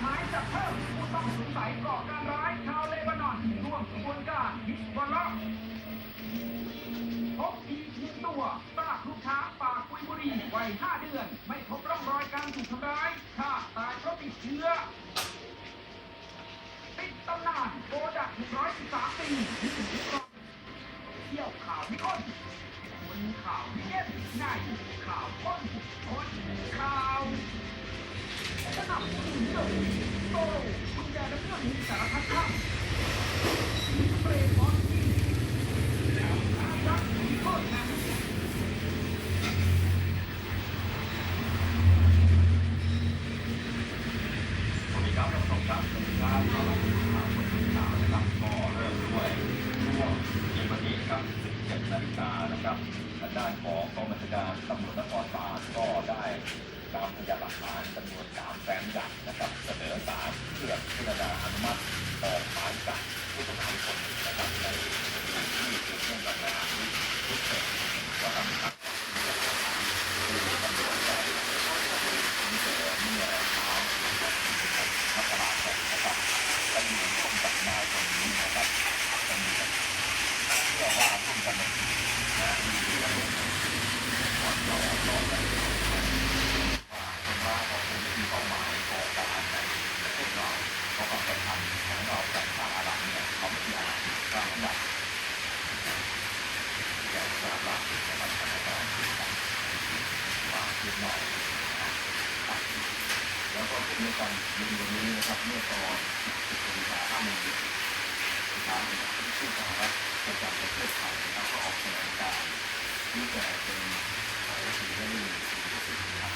หมายจับเพิ่มผู้ต้องสงสัยก่อการร้ายชาวเลบานอนร่วมขบวนการฮิสบอลล็อกพบอีกหนึ่งตัวซากลูกช้างปากกุยบุรีวัย 5 เดือน ไม่พบร่องรอยการถูกทำร้ายฆ่าตายเพราะติดเชื้อปิดตำนานโกดัก113ปีที่ถึงรอบเที่ยวข่าวไม่อ้นคนข่าวเย็นในข่าวอ้น ครับ17นาฬิกานะครับทางด้านของกองบัญชาการตำรวจนครบาลก็ ษว่าทำครับคือตำรวจได้ที่เจอเมื่อเช้ามการยู่ร่วมกับนนี้นะครับเชื่อว่าร่วมกันในนะมีเรื่องก่อนเราเราได้ว่าคนร้ายของคนที่เป้าหมายก่อการในพระคัมพันธ์ของเรากับสหรัฐเนี่ยเขาไม่อยากสร้างระดับอยากสร้างระดับนครับสถานการณ์ที่ต่างมาขึ้นหน่อยนะครับแล้วก็เช่นเดียวกันในวันนี้นะครับเมื่อตอน10นาฬิกา5โมงเย็นทางผู้สหรัฐประจำประเทศไทยนะครับก็ออกแถลงการที่จะเป็นสายสีได้มีสีนะครับ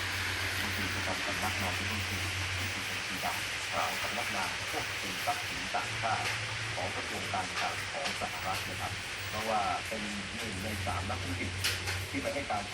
างทีประจำสำนักงานที่ต้องคือที่เป็นสีดำ ราสำนักงานควบคุมทรัพย์สินต่างชาติของกระทรวงการคลังของสหรัฐนะครับ เพราะว่าเป็นหนึ่งในสามนักธุรกิจที่ไปให้การ